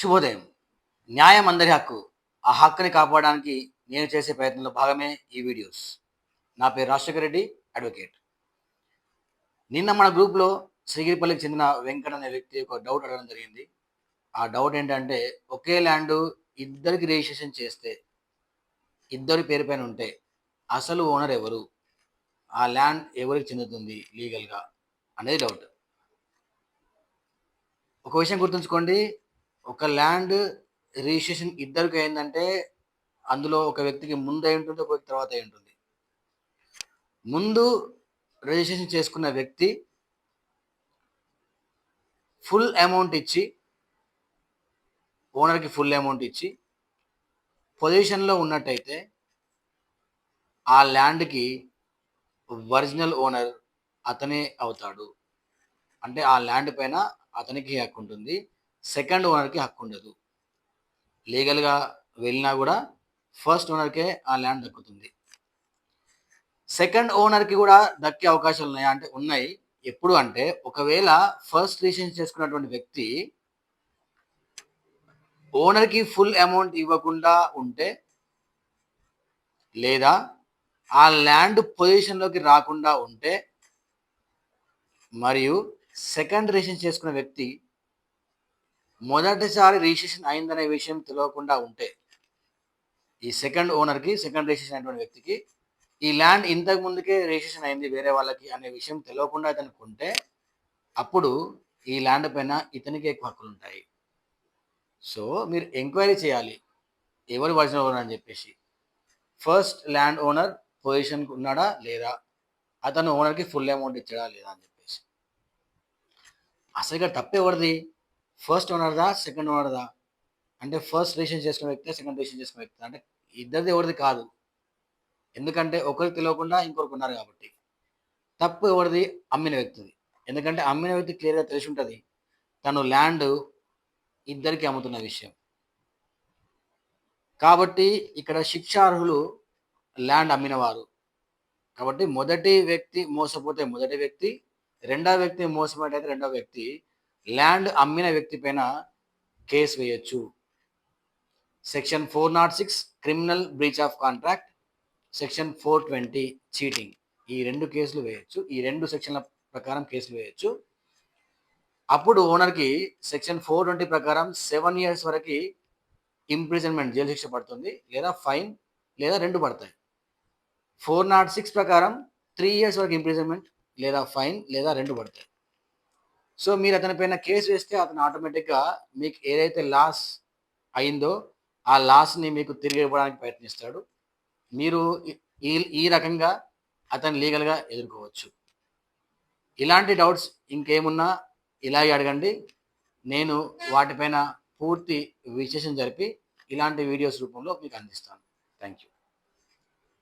శుభోదయం. న్యాయం అందరి హక్కు. ఆ హక్కుని కాపాడడానికి నేను చేసే ప్రయత్నంలో భాగమే ఈ వీడియోస్. నా పేరు రాజశేఖర రెడ్డి అడ్వకేట్. నిన్న మన గ్రూప్లో శ్రీగిరిపల్లికి చెందిన వెంకట అనే వ్యక్తి ఒక డౌట్ అడగడం జరిగింది. ఆ డౌట్ ఏంటంటే ఒకే ల్యాండ్ ఇద్దరికి రిజిస్ట్రేషన్ చేస్తే ఇద్దరి పేరు పైన ఉంటే అసలు ఓనర్ ఎవరు? ఆ ల్యాండ్ ఎవరికి చెందుతుంది లీగల్గా? అనేది డౌట్. ఒక విషయం గుర్తుంచుకోండి ఒక ల్యాండ్ రిజిస్ట్రేషన్ ఇద్దరికి అయిందంటే అందులో ఒక వ్యక్తికి ముందు అయి ఉంటుంది ఒక వ్యక్తి తర్వాత అయి ఉంటుంది. ముందు రిజిస్ట్రేషన్ చేసుకున్న వ్యక్తి ఫుల్ అమౌంట్ ఇచ్చి ఓనర్కి ఫుల్ అమౌంట్ ఇచ్చి పొజిషన్లో ఉన్నట్టయితే ఆ ల్యాండ్కి ఒరిజినల్ ఓనర్ అతనే అవుతాడు. అంటే ఆ ల్యాండ్ పైన అతనికి హక్కు ఉంటుంది. సెకండ్ ఓనర్కి హక్కు ఉండదు లీగల్గా వెళ్ళినా కూడా ఫస్ట్ ఓనర్కే ఆ ల్యాండ్ దక్కుతుంది. సెకండ్ ఓనర్కి కూడా దక్కే అవకాశాలు ఉన్నాయా? అంటే ఉన్నాయి. ఎప్పుడు అంటే ఒకవేళ ఫస్ట్ రిజిస్ట్రేషన్ చేసుకున్నటువంటి వ్యక్తి ఓనర్కి ఫుల్ అమౌంట్ ఇవ్వకుండా ఉంటే లేదా ఆ ల్యాండ్ పొజిషన్లోకి రాకుండా ఉంటే మరియు సెకండ్ రిజిస్ట్రేషన్ చేసుకున్న వ్యక్తి మొదటిసారి రిజిస్ట్రేషన్ అయిందనే విషయం తెలియకుండా ఉంటే ఈ సెకండ్ ఓనర్కి సెకండ్ రిజిస్ట్రేషన్ అయినటువంటి వ్యక్తికి ఈ ల్యాండ్ ఇంతకు ముందుకే రిజిస్ట్రేషన్ అయింది వేరే వాళ్ళకి అనే విషయం తెలియకుండా ఇతను ఉంటే అప్పుడు ఈ ల్యాండ్ పైన ఇతనికి ఎక్కువ హక్కులు ఉంటాయి. సో మీరు ఎంక్వైరీ చేయాలి. ఎవరు ఒరిజినల్ ఓనర్ అని చెప్పేసి. ఫస్ట్ ల్యాండ్ ఓనర్ పొజిషన్కి ఉన్నాడా లేదా? అతను ఓనర్కి ఫుల్ అమౌంట్ ఇచ్చాడా లేదా అని చెప్పేసి. అసలు ఇక్కడ తప్పు ఎవరిది? ఫస్ట్ ఓనర్దా సెకండ్ ఓనర్దా అంటే ఫస్ట్ రిజిస్ట్రేషన్ చేసిన వ్యక్తి సెకండ్ రిజిస్ట్రేషన్ చేసిన వ్యక్తి. అంటే ఇద్దరిది ఎవరిది కాదు. ఎందుకంటే ఒకరికి తెలియకుండా ఇంకొకరికి ఉన్నారు కాబట్టి. తప్పు ఎవరిది? అమ్మిన వ్యక్తిది. ఎందుకంటే అమ్మిన వ్యక్తి క్లియర్గా తెలిసి ఉంటుంది. తను ల్యాండ్ ఇద్దరికి అమ్ముతున్న విషయం. కాబట్టి ఇక్కడ శిక్షార్హులు ల్యాండ్ అమ్మినవారు. కాబట్టి మొదటి వ్యక్తి మోసపోతే మొదటి వ్యక్తి రెండవ వ్యక్తి మోసపోయినట్లయితే రెండవ వ్యక్తి. ల్యాండ్ అమ్మిన వ్యక్తి పైన కేసు వేయొచ్చు. Section four nought six criminal breach of contract section four twenty cheating. ఈ రెండు కేసులు వేయొచ్చు. ఈ రెండు సెక్షన్ల ప్రకారం కేసులు వేయొచ్చు. అప్పుడు ఓనర్కి సెక్షన్ ఫోర్ ట్వంటీ ప్రకారం సెవెన్ ఇయర్స్ వరకు ఇంప్రిజన్మెంట్ జైలు శిక్ష పడుతుంది. లేదా ఫైన్ లేదా రెండు పడతాయి. ఫోర్ నాట్ సిక్స్ ప్రకారం త్రీ ఇయర్స్ వరకు ఇంప్రిజన్మెంట్ లేదా ఫైన్ లేదా రెండు పడతాయి. సో మీరు అతని పైన కేసు వేస్తే అతను ఆటోమేటిక్గా మీకు ఏదైతే లాస్ అయిందో ఆ లాస్ని మీకు తిరిగి ఇవ్వడానికి ప్రయత్నిస్తాడు. మీరు ఈ ఈ రకంగా అతను లీగల్గా ఎదుర్కోవచ్చు. ఇలాంటి డౌట్స్ ఇంకేమున్నా ఇలాగే అడగండి. నేను వాటిపైన పూర్తి విశ్లేషణ జరిపి ఇలాంటి వీడియోస్ రూపంలో మీకు అందిస్తాను. Thank you